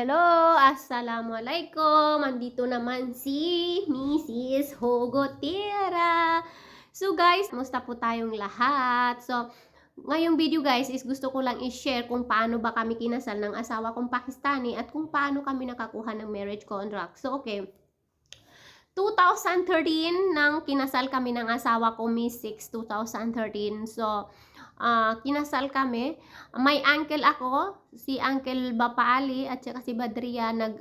Hello, Assalamualaikum. Andito naman si Mrs. Hogotera. So guys, musta po tayong lahat? So, ngayong video guys is gusto ko lang i-share kung paano ba kami kinasal ng asawa kong Pakistani at kung paano kami nakakuha ng marriage contract. So, okay. 2013 nang kinasal kami ng asawa ko, May 6, 2013. So, ah, kinasal kami. May uncle ako, si Uncle Bapali at saka si Badria nag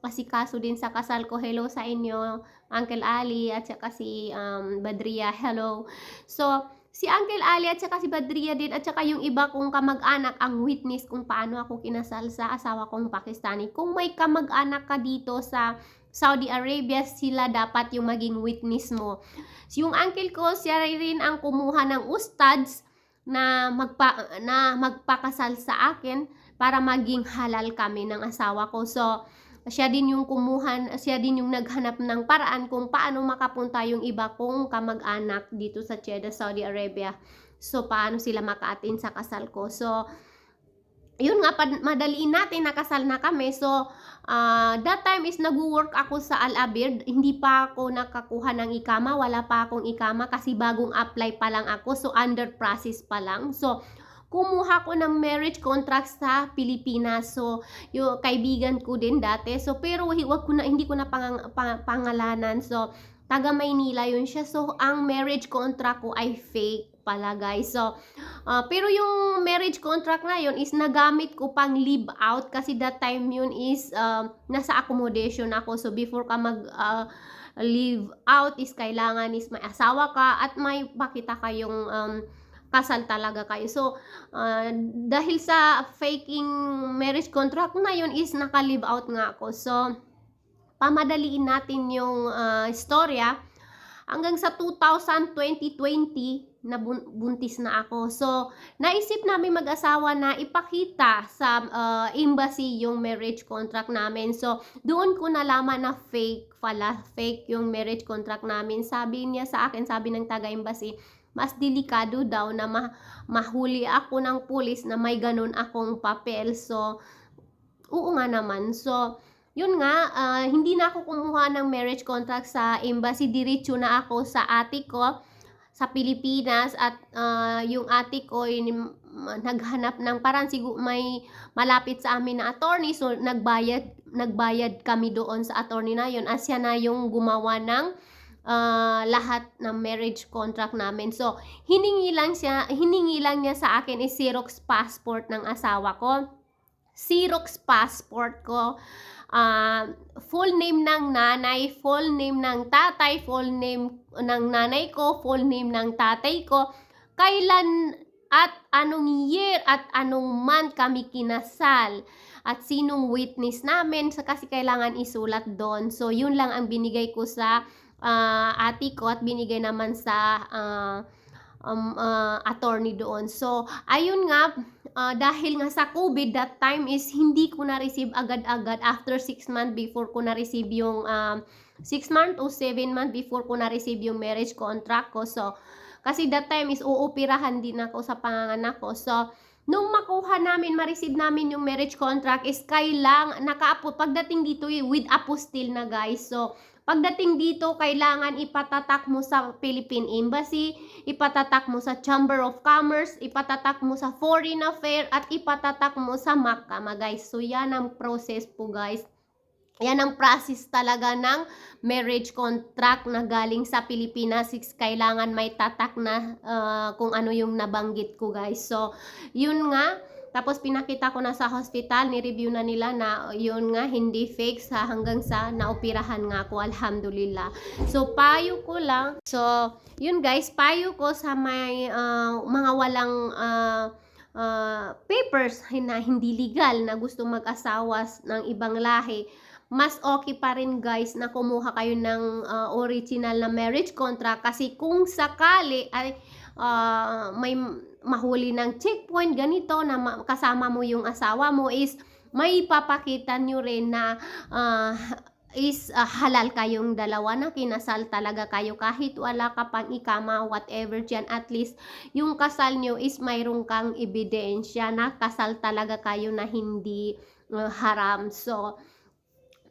asikaso din sa kasal ko. Hello sa inyo, Uncle Ali at saka si um, Badria. Hello. So, si Uncle Ali at saka si Badria din at saka yung iba kong kamag-anak ang witness kung paano ako kinasal sa asawa kong Pakistani. Kung may kamag-anak ka dito sa Saudi Arabia, sila dapat yung maging witness mo. Yung uncle ko, siya rin ang kumuha ng ustads na magpa na magpakasal sa akin para maging halal kami ng asawa ko. So, siya din yung kumuha, siya din yung naghanap ng paraan kung paano makapunta yung iba kong kamag-anak dito sa Jeddah, Saudi Arabia. So, paano sila makaatin sa kasal ko. So, yun nga, madaliin natin, nakasal na kami. So, ah, that time is nag-work ako sa Al Abir. Hindi pa ako nakakuha ng ikama. Wala pa akong ikama kasi bagong apply pa lang ako. So, under process pa lang. So, kumuha ko ng marriage contract sa Pilipinas. So, yung kaibigan ko din dati. So, pero wag ko na, hindi ko na pangang- pa- pangalanan. So, taga Maynila yun siya. So, ang marriage contract ko ay fake pala guys. So, ah, pero yung marriage contract na yun is nagamit ko pang live out kasi that time yun is um, nasa accommodation ako. So, before ka mag ah, live out is kailangan is may asawa ka at may pakita kayong um, kasal talaga kayo. So, ah, dahil sa faking marriage contract na yun is naka-live out nga ako. So, pamadaliin natin yung ah, istorya hanggang sa 2020 na bun- buntis na ako. So, naisip namin mag-asawa na ipakita sa ah, embassy yung marriage contract namin. So, doon ko nalaman na fake pala, fake yung marriage contract namin. Sabi niya sa akin, sabi ng taga-embassy, mas delikado daw na ma- mahuli ako ng pulis na may ganun akong papel. So, oo nga naman. So, yun nga, ah, hindi na ako kumuha ng marriage contract sa embassy. Diretso na ako sa ate ko sa Pilipinas at ah, yung ate ko in, naghanap ng parang siguro may malapit sa amin na attorney so nagbayad nagbayad kami doon sa attorney na yun as na yung gumawa ng ah, lahat ng marriage contract namin. So hiningi lang siya hiningi lang niya sa akin is Xerox passport ng asawa ko. Xerox passport ko ah, full name ng nanay, full name ng tatay, full name ng nanay ko, full name ng tatay ko, kailan at anong year at anong month kami kinasal? At sinong witness namin? Kasi kailangan isulat doon. So yun lang ang binigay ko sa ah, ate ko at binigay naman sa ah, um, ah, attorney doon. So ayun nga ah, dahil nga sa COVID that time is hindi ko na-receive agad-agad after 6 months before ko na-receive yung um, 6 month o 7 month before ko na-receive yung marriage contract ko. So, kasi that time is uupirahan din ako sa panganganak ko. So, nung makuha namin, ma-receive namin yung marriage contract is kailang, naka pagdating dito eh, with apostille na guys. So, pagdating dito, kailangan ipatatak mo sa Philippine Embassy, ipatatak mo sa Chamber of Commerce, ipatatak mo sa Foreign Affairs, at ipatatak mo sa Makama guys. So, yan ang process po guys. Yan ang process talaga ng marriage contract na galing sa Pilipinas. Six, Kailangan may tatak na ah, kung ano yung nabanggit ko guys. So, yun nga. Tapos pinakita ko na sa hospital, ni-review na nila na yun nga, hindi fake sa hanggang sa naoperahan nga ako, alhamdulillah. So, payo ko lang. So, yun guys, payo ko sa may ah, mga walang ah, ah, papers na hindi legal na gusto mag-asawa ng ibang lahi mas okay pa rin guys na kumuha kayo ng ah, original na marriage contract kasi kung sakali ay ah, may mahuli ng checkpoint ganito na ma- kasama mo yung asawa mo is may papakita nyo rin na ah, is ah, halal kayong dalawa na kinasal talaga kayo kahit wala ka pang ikama whatever dyan at least yung kasal nyo is mayroong kang ebidensya na kasal talaga kayo na hindi uh, haram. So,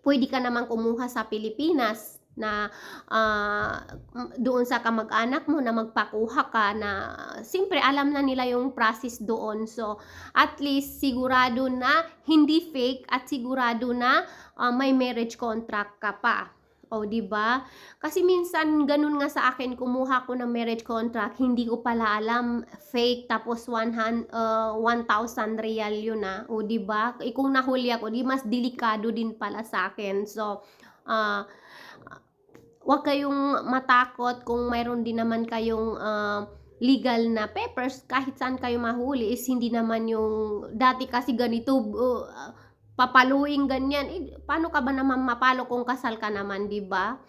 pwede ka naman kumuha sa Pilipinas na ah, doon sa kamag-anak mo na magpakuha ka na siyempre alam na nila yung process doon. So, at least sigurado na hindi fake at sigurado na ah, may marriage contract ka pa. O, di ba? Kasi minsan ganun nga sa akin kumuha ko ng marriage contract, hindi ko pala alam fake tapos 100 uh, 1,000 real yun na. O, di ba? Eh, kung nahuli ako, di mas delikado din pala sa akin. So, ah wag kayong matakot kung mayroon din naman kayong ah, legal na papers. Kahit saan kayo mahuli is hindi naman yung dati kasi ganito uh, papaluin ganyan. Eh, paano ka ba naman mapalo kung kasal ka naman di ba?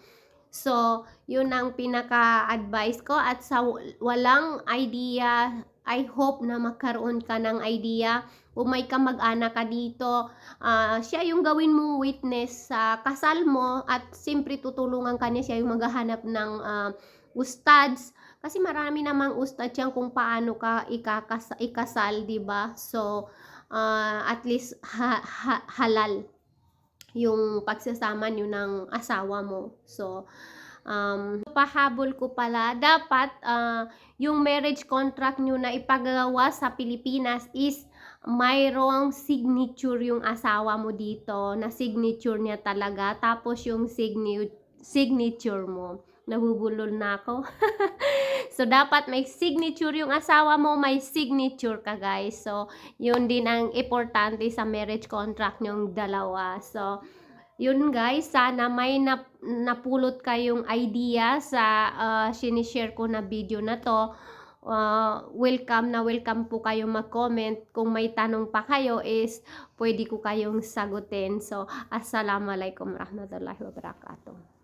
So yun ang pinaka-advice ko at sa walang idea I hope na magkaroon ka ng idea kung may kamag-anak ka dito, ah, siya yung gawin mong witness sa kasal mo at siyempre tutulungan ka niya siya yung maghahanap ng ah, ustads kasi marami namang ustad yan kung paano ka ikakas ikasal, ba? So ah, at least ha- ha- halal yung pagsasama niyo ng asawa mo. So um, pahabol ko pala, dapat ah, yung marriage contract nyo na ipagawa sa Pilipinas is mayroong signature yung asawa mo dito, na signature niya talaga, tapos yung signi- signature mo. Nabubulol na ako. so, dapat may signature yung asawa mo, may signature ka guys. So, yun din ang importante sa marriage contract nyong dalawa. So, yun guys, sana may nap- napulot kayong idea sa uh, sinishare ko na video na to uh, welcome na welcome po kayo mag-comment. Kung may tanong pa kayo is pwede ko kayong sagutin. So, assalamualaikum warahmatullahi wabarakatuh.